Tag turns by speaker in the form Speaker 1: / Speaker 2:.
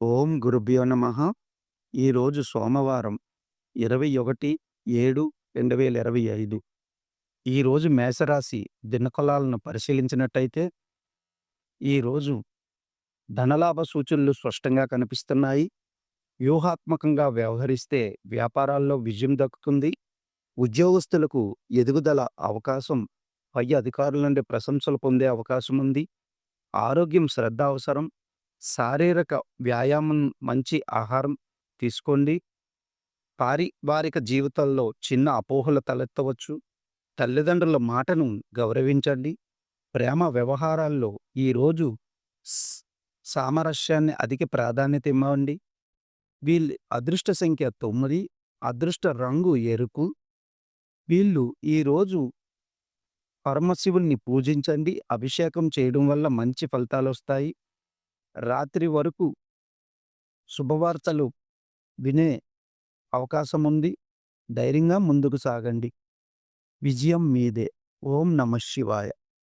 Speaker 1: ఓం గురుభ్యో నమ. ఈరోజు సోమవారం ఇరవై ఒకటి ఏడు రెండు వేల ఇరవై ఐదు. ఈరోజు మేషరాశి దినకొలాలను పరిశీలించినట్టయితే ఈరోజు ధనలాభ సూచనలు స్పష్టంగా కనిపిస్తున్నాయి. వ్యూహాత్మకంగా వ్యవహరిస్తే వ్యాపారాల్లో విజయం దక్కుతుంది. ఉద్యోగస్తులకు ఎదుగుదల అవకాశం పై అధికారుల నుండి ప్రశంసలు పొందే అవకాశం ఉంది. ఆరోగ్యం శ్రద్ధ అవసరం. శారీరక వ్యాయామం మంచి ఆహారం తీసుకోండి. పారివారిక జీవితాల్లో చిన్న అపోహలు తలెత్తవచ్చు. తల్లిదండ్రుల మాటను గౌరవించండి. ప్రేమ వ్యవహారాల్లో ఈరోజు సామరస్యాన్ని అధిక ప్రాధాన్యత ఇవ్వండి. వీళ్ళ అదృష్ట సంఖ్య తొమ్మిది అదృష్ట రంగు ఎరుకు. వీళ్ళు ఈరోజు పరమశివుల్ని పూజించండి. అభిషేకం చేయడం వల్ల మంచి ఫలితాలు వస్తాయి రాత్రి వరకు శుభవార్తలు వినే అవకాశం ఉంది ధైర్యంగా ముందుకు సాగండి. విజయం మీదే. ఓం నమ శివాయ.